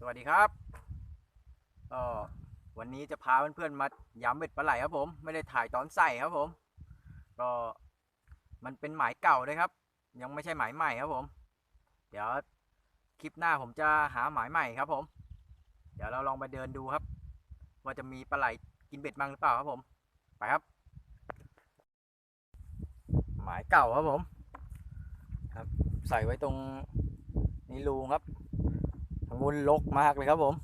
สวัสดีครับก็วันนี้จะพาเพื่อนๆมาย้ำเบ็ดปลาไหลครับผม ไม่ได้ถ่ายตอนใส่ครับผม ก็มันเป็นหมายเก่าเลยครับ ยังไม่ใช่หมายใหม่ครับผม เดี๋ยวคลิปหน้าผมจะหาหมายใหม่ครับผม เดี๋ยวเราลองไปเดินดูครับ ว่าจะมีปลาไหลกินเบ็ดบ้างหรือเปล่าครับผม ไปครับ หมายเก่าครับผม ครับ ใส่ไว้ตรงนี้รูครับ ทางบนลกมากเลยครับผม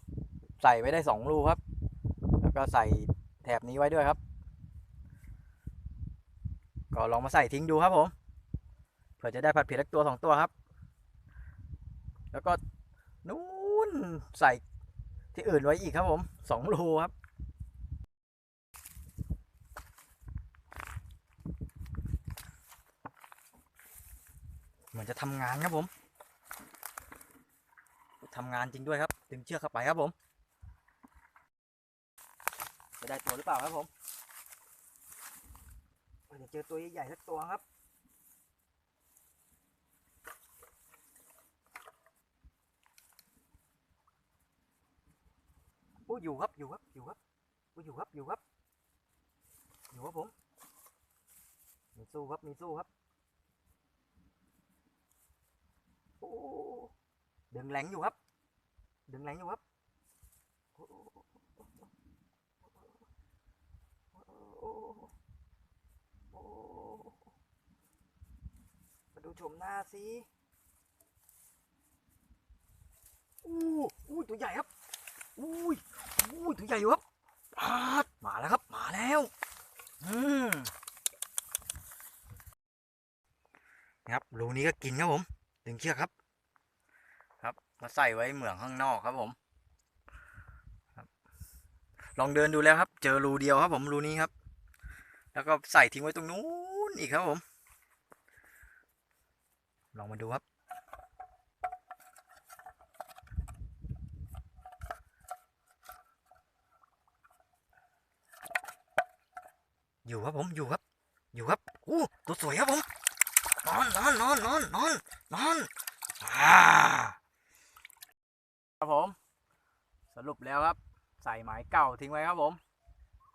ใส่ไว้ได้สองรูครับ แล้วก็ใส่แถบนี้ไว้ด้วยครับ ก็ลองมาใส่ทิ้งดูครับผมเผื่อจะได้ผัดเผ็ดสักตัวสองตัวครับ แล้วก็นู้นใส่ที่อื่นไว้อีกครับผมสองรูครับเหมือนจะทำงานครับผม ทำงานจริงด้วยครับ ดึงเชือกเข้าไปครับผม จะได้ตัวหรือเปล่าครับผมจะเจอตัวใหญ่ๆสักตัวครับโอ้อยู่ครับอยู่ครับอยู่ครับโอ้อยู่ครับอยู่ครับอยู่ครับผมมีสู้ครับมีสู้ครับโอ้ดึงแรงอยู่ครับ ดึงแรงอยู่ครับมาดูชมหน้าสิอู้อู้ตัวใหญ่ครับอุ้ยอุ้ยตัวใหญ่อยู่ครับปาดมาแล้วครับ มาแล้ว อืมนะครับรูนี้ก็กินครับผม ดึงเชือกครับ ครับมาใส่ไว้เหมืองข้างนอกครับผมลองเดินดูแล้วครับ เจอรูเดียวครับ ผมรูนี้ครับ แล้วก็ใส่ทิ้งไว้ตรงนู้นอีกครับผม ลองมาดูครับ อยู่ครับผมอยู่ครับ อยู่ครับอู้ตัวสวยครับผมนอนนอนนอนนอนนอนนอนอ่าครับผม ส รุปแล้วครับ ใส่หมายเก่าทิ้งไว้ครับผม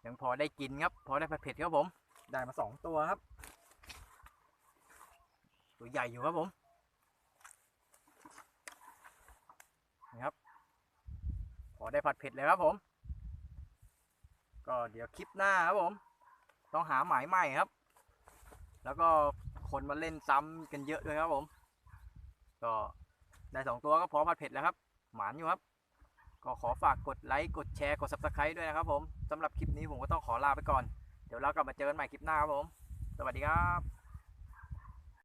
ยังพอได้กินครับ พอได้ผัดเผ็ดครับผม ได้มาสองตัวครับ ตัวใหญ่อยู่ครับผมนี่ครับ พอได้ผัดเผ็ดเลยครับผม ก็เดี๋ยวคลิปหน้าครับผม ต้องหาหมายใหม่ครับ แล้วก็คนมาเล่นซ้ำกันเยอะด้วยครับผม ก็ได้สองตัวก็พอผัดเผ็ดแล้วครับ หมานอยู่ครับ ก็ขอฝากกดไลค์กดแชร์กด subscribe ด้วยนะครับผมสำหรับคลิปนี้ผมก็ต้องขอลาไปก่อน เดี๋ยวเรากลับมาเจอกันใหม่คลิปหน้าครับผม สวัสดีครับ